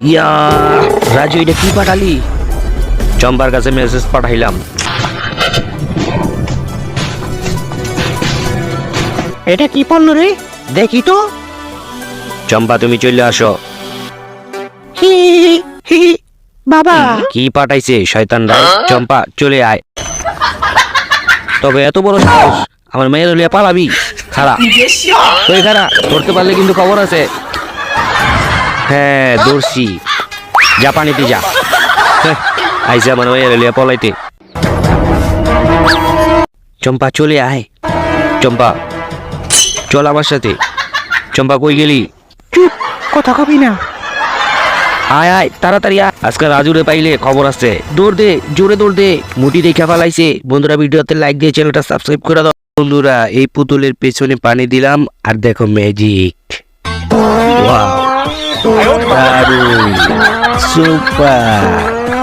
ইয়া রাজু এটা কি পাঠালি? চম্পার কাছে মেসেজ পাঠাইলাম। এটা কি পণ্য রে? দেখি তো। চম্পা তুমি চলে আসো। হি হি। বাবা। কি পাঠাইছে শয়তান রায়? চম্পা চলে আয়। তবে এত বড় সাহস আমার মেয়ের লিয়া পালাবি। তুই খারা ধরতে পারলে কিন্তু খবর আছে। হ্যাঁ দর্শি। যা হ্যাঁ, আইসে আমার লিয়া পলাইতে। চম্পা চলে আয়। চম্পা চল আমার সাথে। চম্পা কই গেলি? চুপ কথা কবি না। আয় আয় তাড়াতাড়ি আয়। আজকে রাজুরে পাইলে খবর আছে। দৌড় দে জোরে দৌড় দে। মুটি দেখে ফেলাইছে। বন্ধুরা ভিডিওতে লাইক দিয়ে চ্যানেলটা সাবস্ক্রাইব করে দাও। বন্ধুরা এই পুতুলের পেছনে পানি দিলাম। আর দেখো ম্যাজিক Chupa! super.